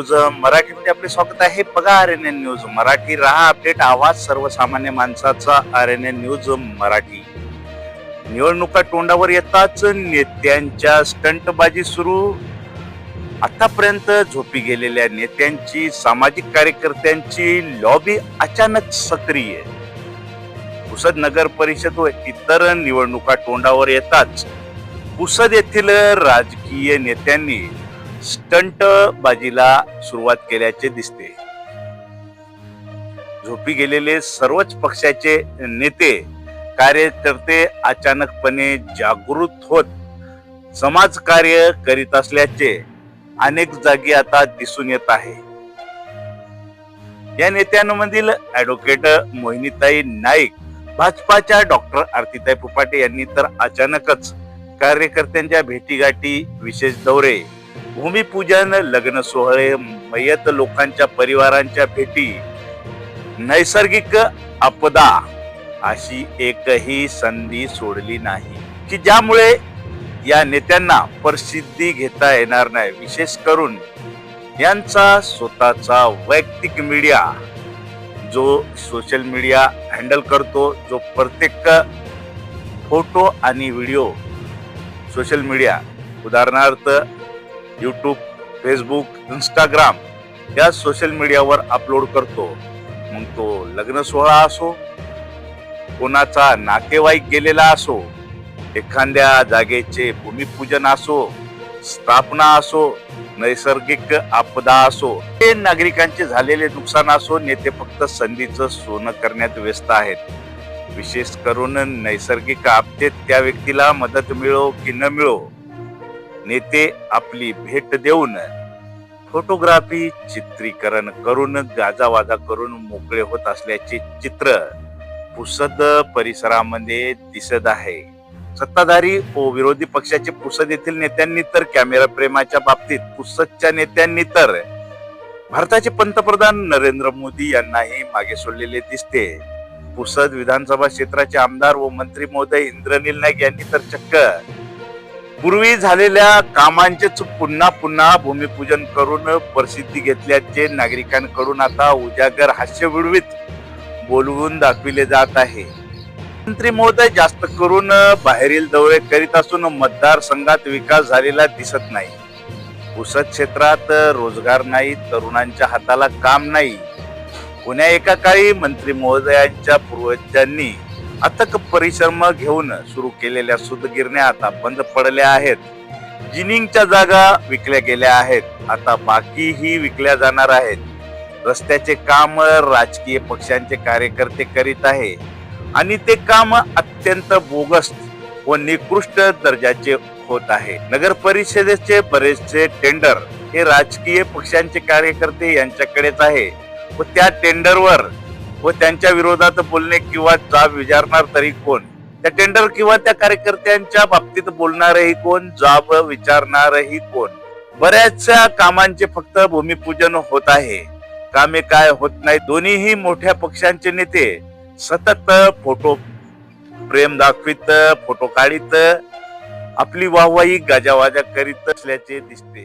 News मराठीमध्ये आपले स्वागत आहे. बघा R N N news. Marathi रहा अपडेट. आवाज सर्वसामान्य माणसाचा R N N news Marathi. निवडणुका तोंडावर येताच नेत्यांच्या स्टंटबाजी सुरू. आतापर्यंत झोपी गेलेल्या नेत्यांची सामाजिक कार्यकर्त्यांची लॉबी अचानक सक्रिय. पुसद नगर परिषद व इतर निवडणुका तोंडावर येताच पुसद येथील राजकीय नेत्यांनी स्टंट बाजीला सुरुवात केल्याचे दिसते. झोपी गेलेले सर्वच पक्षाचे नेते कार्यकर्ते अचानकपणे जागृत होत समाजकार्य करीत असल्याचे अनेक जागी आता दिसून येत आहे. या नेत्यांमधील ऍडव्होकेट मोहिनीताई नाईक भाजपाच्या डॉक्टर आरतीताई पुपाटे यांनी तर अचानकच कार्यकर्त्यांच्या भेटीगाठी विशेष दौरे भूमिपूजन लग्न सोहळे मयत लोकांच्या परिवारांच्या भेटी नैसर्गिक आपदा अशी एकही संधी सोडली नाही. की ज्यामुळे या नेत्यांना प्रसिद्धी घेता येणार नाही. विशेष करून यांचा स्वतःचा वैयक्तिक मीडिया जो सोशल मीडिया हँडल करतो जो प्रत्येक फोटो आणि व्हिडिओ सोशल मीडिया उदाहरणार्थ यूट्यूब फेसबुक इंस्टाग्राम या सोशल मीडियावर अपलोड करतो. मग तो लग्न सोहळा असो कोणाचा नातेवाईक गेलेला असो एखाद्या जागेचे भूमिपूजन असो स्थापना असो नैसर्गिक आपदा असो ते नागरिकांचे झालेले नुकसान असो नेते फक्त संधीचं सोनं करण्यात व्यस्त आहेत. विशेष करून नैसर्गिक आपदेत त्या व्यक्तीला मदत मिळो की न मिळो नेते आपली भेट देऊन फोटोग्राफी चित्रीकरण करून गाजावाजा करून मोकळे होत असल्याचे चित्र पुसद परिसरामध्ये दिसत आहे. सत्ताधारी व विरोधी पक्षाचे पुसद येथील नेत्यांनी तर कॅमेरा प्रेमाच्या बाबतीत पुसदच्या नेत्यांनी तर भारताचे पंतप्रधान नरेंद्र मोदी यांनाही मागे सोडलेले दिसते. पुसद विधानसभा क्षेत्राचे आमदार व मंत्री महोदय इंद्रनील नाईक यांनी तर चक्क पूर्वी झालेल्या कामांचेच पुन्हा पुन्हा भूमिपूजन करून प्रसिद्धी घेतल्याचे नागरिकांकडून आता उजागर हास्यविडवीत बोलवून दाखविले जात आहे. मंत्री महोदय जास्त करून बाहेरील दौरे करीत असून मतदारसंघात विकास झालेला दिसत नाही. पुसद क्षेत्रात रोजगार नाही तरुणांच्या हाताला काम नाही. पुण्या एका काळी मंत्री महोदयांच्या पूर्वजांनी अथक परिश्रम घेऊन सुरू केलेल्या सुदगिरण्या आता बंद पडल्या आहेत. जिनिंगच्या जागा विकल्या गेल्या आहेत. आता बाकीही विकल्या जाणार आहेत. रस्त्याचे काम राजकीय पक्षांचे कार्यकर्ते करीत आहे. आणि ते काम अत्यंत बोगस व निकृष्ट दर्जाचे होत आहे. नगर परिषदेचे बरेचसे टेंडर हे राजकीय पक्षांचे कार्यकर्ते यांच्याकडेच आहे व त्या टेंडरवर व त्यांच्या विरोधात बोलणे किंवा जाब विचारणार तरी कोण? त्या टेंडर किंवा त्या कार्यकर्त्यांच्या बाबतीत बोलणारही कोण? जाब विचारणारही कोण? बऱ्याचशा कामांचे फक्त भूमिपूजन होत आहे. कामे काय होत नाही दोन्हीही मोठ्या पक्षांचे नेते सतत फोटो प्रेम दाखवित फोटो काढित आपली वाहवाही गाजावाजा करीत असल्याचे दिसते.